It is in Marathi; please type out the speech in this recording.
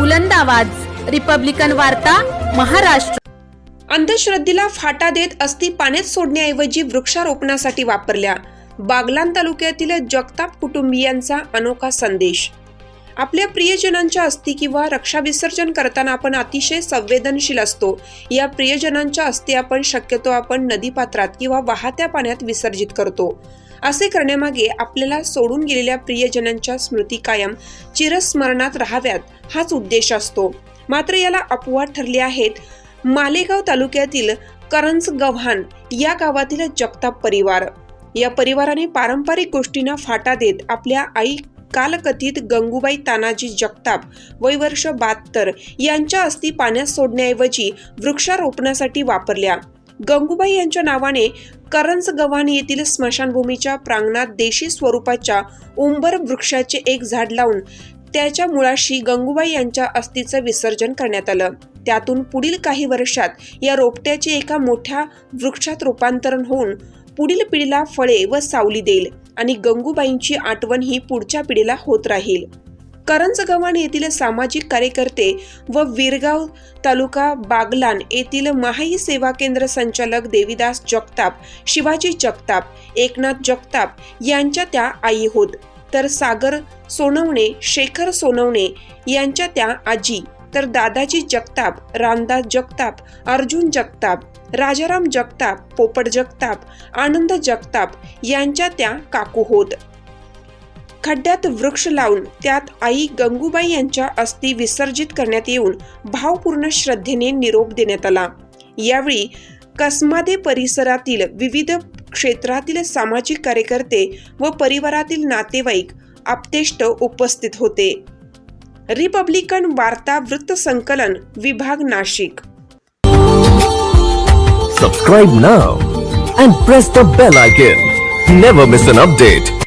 बुलंद आवाज. रिपब्लिकन वार्ता महाराष्ट्र. अंधश्रद्धेला फाटा देत अस्थि पाण्यात सोडण्याऐवजी वृक्षारोपणासाठी वापरल्या. बागलान तालुक्यातील जगताप कुटुंबियांचा अनोखा संदेश. आपल्या प्रियजनांच्या अस्थी किंवा रक्षा विसर्जन करताना आपण अतिशय संवेदनशील असतो. या प्रियजनांच्या अस्थी आपण शक्यतो आपण नदीपात्रात किंवा वाहत्या पाण्यात विसर्जित करतो. असे करण्यामागे आपल्याला सोडून गेलेल्या प्रियजनांच्या स्मृती कायम चिरस्मरणात राहाव्यात हाच उद्देश असतो. मात्र याला अपवाद ठरले आहेत. मालेगाव तालुक्यातील करंज गव्हाण या गावातील जगताप परिवार. या परिवाराने पारंपरिक गोष्टींना फाटा देत आपल्या आई कालकथित गंगूबाई तानाजी जगताप वय वर्ष बहात्तर यांच्या अस्थी पाण्यात सोडण्याऐवजी वृक्षारोपणासाठी वापरल्या. गंगूबाई यांच्या नावाने करंज गव्हाण येथील स्मशानभूमीच्या प्रांगणात देशी स्वरूपाच्या उंबर वृक्षाचे एक झाड लावून त्याच्या मुळाशी गंगूबाई यांच्या अस्थीचं विसर्जन करण्यात आलं. त्यातून पुढील काही वर्षात या रोपट्याचे एका मोठ्या वृक्षात रूपांतरण होऊन पुढील पिढीला फळे व सावली देईल आणि गंगूबाईंची आठवण ही पुढच्या पिढीला होत राहील. करंज गव्हाण येथील सामाजिक कार्यकर्ते व वीरगाव तालुका बागलान येथील महाई सेवा केंद्र संचालक देवीदास जगताप शिवाजी जगताप एकनाथ जगताप यांच्या त्या आई होत. तर सागर सोनवणे शेखर सोनवणे यांच्या त्या आजी. तर दादाजी जगताप रामदास जगताप अर्जुन जगताप राजाराम जगताप पोपट जगताप आनंद जगताप यांच्या त्या काकू होत. खड्ड्यात वृक्ष लावून त्यात आई गंगूबाई यांच्या अस्थि विसर्जित करण्यात येऊन भावपूर्ण श्रद्धेने निरोप देण्यात आला. यावेळी कसमादे परिसरातील विविध क्षेत्रातील सामाजिक कार्यकर्ते व परिवारातील नातेवाईक आपतेष्ट उपस्थित होते. रिपब्लिकन वार्ता वृत्त संकलन विभाग Nashik. Subscribe now and press the bell icon. Never miss an update